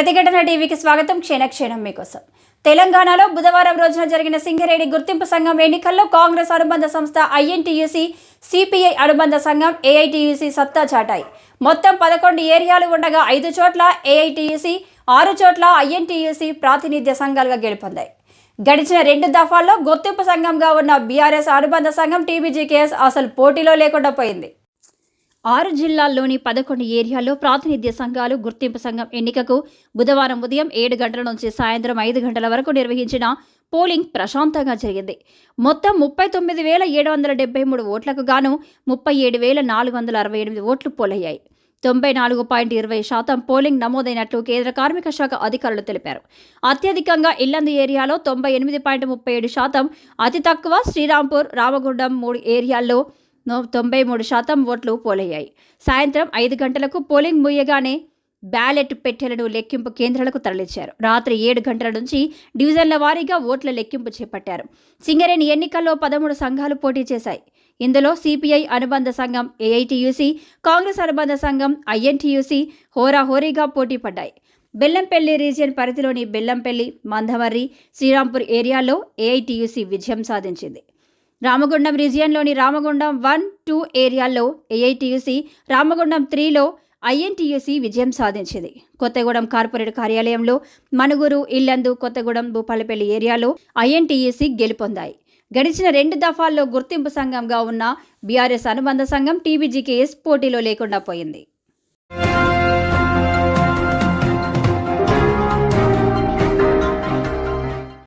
ప్రతిఘటన టీవీకి స్వాగతం. క్షీణక్షీణం మీకోసం. తెలంగాణలో బుధవారం రోజున జరిగిన సింగరేణి గుర్తింపు సంఘం ఎన్నికల్లో కాంగ్రెస్ అనుబంధ సంస్థ ఐఎన్టీయూసీ సిపిఐ అనుబంధ సంఘం ఏఐటీయూసీ సత్తా చాటాయి. మొత్తం పదకొండు ఏరియాలు ఉండగా ఐదు చోట్ల ఏఐటీయూసీ ఆరు చోట్ల ఐఎన్టీయూసీ ప్రాతినిధ్య సంఘాలుగా గెలుపొందాయి. గడిచిన రెండు దఫాల్లో గుర్తింపు సంఘంగా ఉన్న బీఆర్ఎస్ అనుబంధ సంఘం టీబీజీకేఎస్ అసలు పోటీలో లేకుండా పోయింది. ఆరు జిల్లాల్లోని పదకొండు ఏరియాల్లో ప్రాతినిధ్య సంఘాలు గుర్తింపు సంఘం ఎన్నికకు బుధవారం ఉదయం ఏడు గంటల నుంచి సాయంత్రం ఐదు గంటల వరకు నిర్వహించిన పోలింగ్ ప్రశాంతంగా జరిగింది. మొత్తం ముప్పై తొమ్మిది వేల ఏడు వందల డెబ్బై మూడు ఓట్లకు గాను ముప్పై ఏడు వేల నాలుగు వందల అరవై ఎనిమిది ఓట్లు పోలయ్యాయి. తొంభై నాలుగు పాయింట్ ఇరవై శాతం పోలింగ్ నమోదైనట్లు కేంద్ర కార్మిక శాఖ అధికారులు తెలిపారు. అత్యధికంగా ఇల్లందు ఏరియాలో తొంభై ఎనిమిది పాయింట్ ముప్పై ఏడు శాతం అతి తక్కువ శ్రీరాంపూర్ రామగుండం మూడు ఏరియాల్లో తొంభై మూడు శాతం ఓట్లు పోలయ్యాయి. సాయంత్రం ఐదు గంటలకు పోలింగ్ ముయ్యగానే బ్యాలెట్ పెట్టెలను లెక్కింపు కేంద్రాలకు తరలించారు. రాత్రి ఏడు గంటల నుంచి డివిజన్ల వారీగా ఓట్ల లెక్కింపు చేపట్టారు. సింగరేణి ఎన్నికల్లో పదమూడు సంఘాలు పోటీ చేశాయి. ఇందులో సిపిఐ అనుబంధ సంఘం ఏఐటియుసి కాంగ్రెస్ అనుబంధ సంఘం ఐఎన్టీయూసీ హోరాహోరీగా పోటీ పడ్డాయి. బెల్లంపల్లి రీజియన్ పరిధిలోని బెల్లంపల్లి మందమర్రి శ్రీరాంపూర్ ఏరియాలో ఏఐటియుసి విజయం సాధించింది. రామగుండం రీజియన్లోని రామగుండం వన్ టూ ఏరియాల్లో ఏఐటియుసి రామగుండం త్రీలో ఐఎన్టీయూసీ విజయం సాధించింది. కొత్తగూడెం కార్పొరేట్ కార్యాలయంలో మనుగురు ఇల్లందు కొత్తగూడెం భూపాలపల్లి ఏరియాలో ఐఎన్టీయూసీ గెలుపొందాయి. గడిచిన రెండు దఫాల్లో గుర్తింపు సంఘంగా ఉన్న బీఆర్ఎస్ అనుబంధ సంఘం టీబీజీకేఎస్ పోటీలో లేకుండా పోయింది.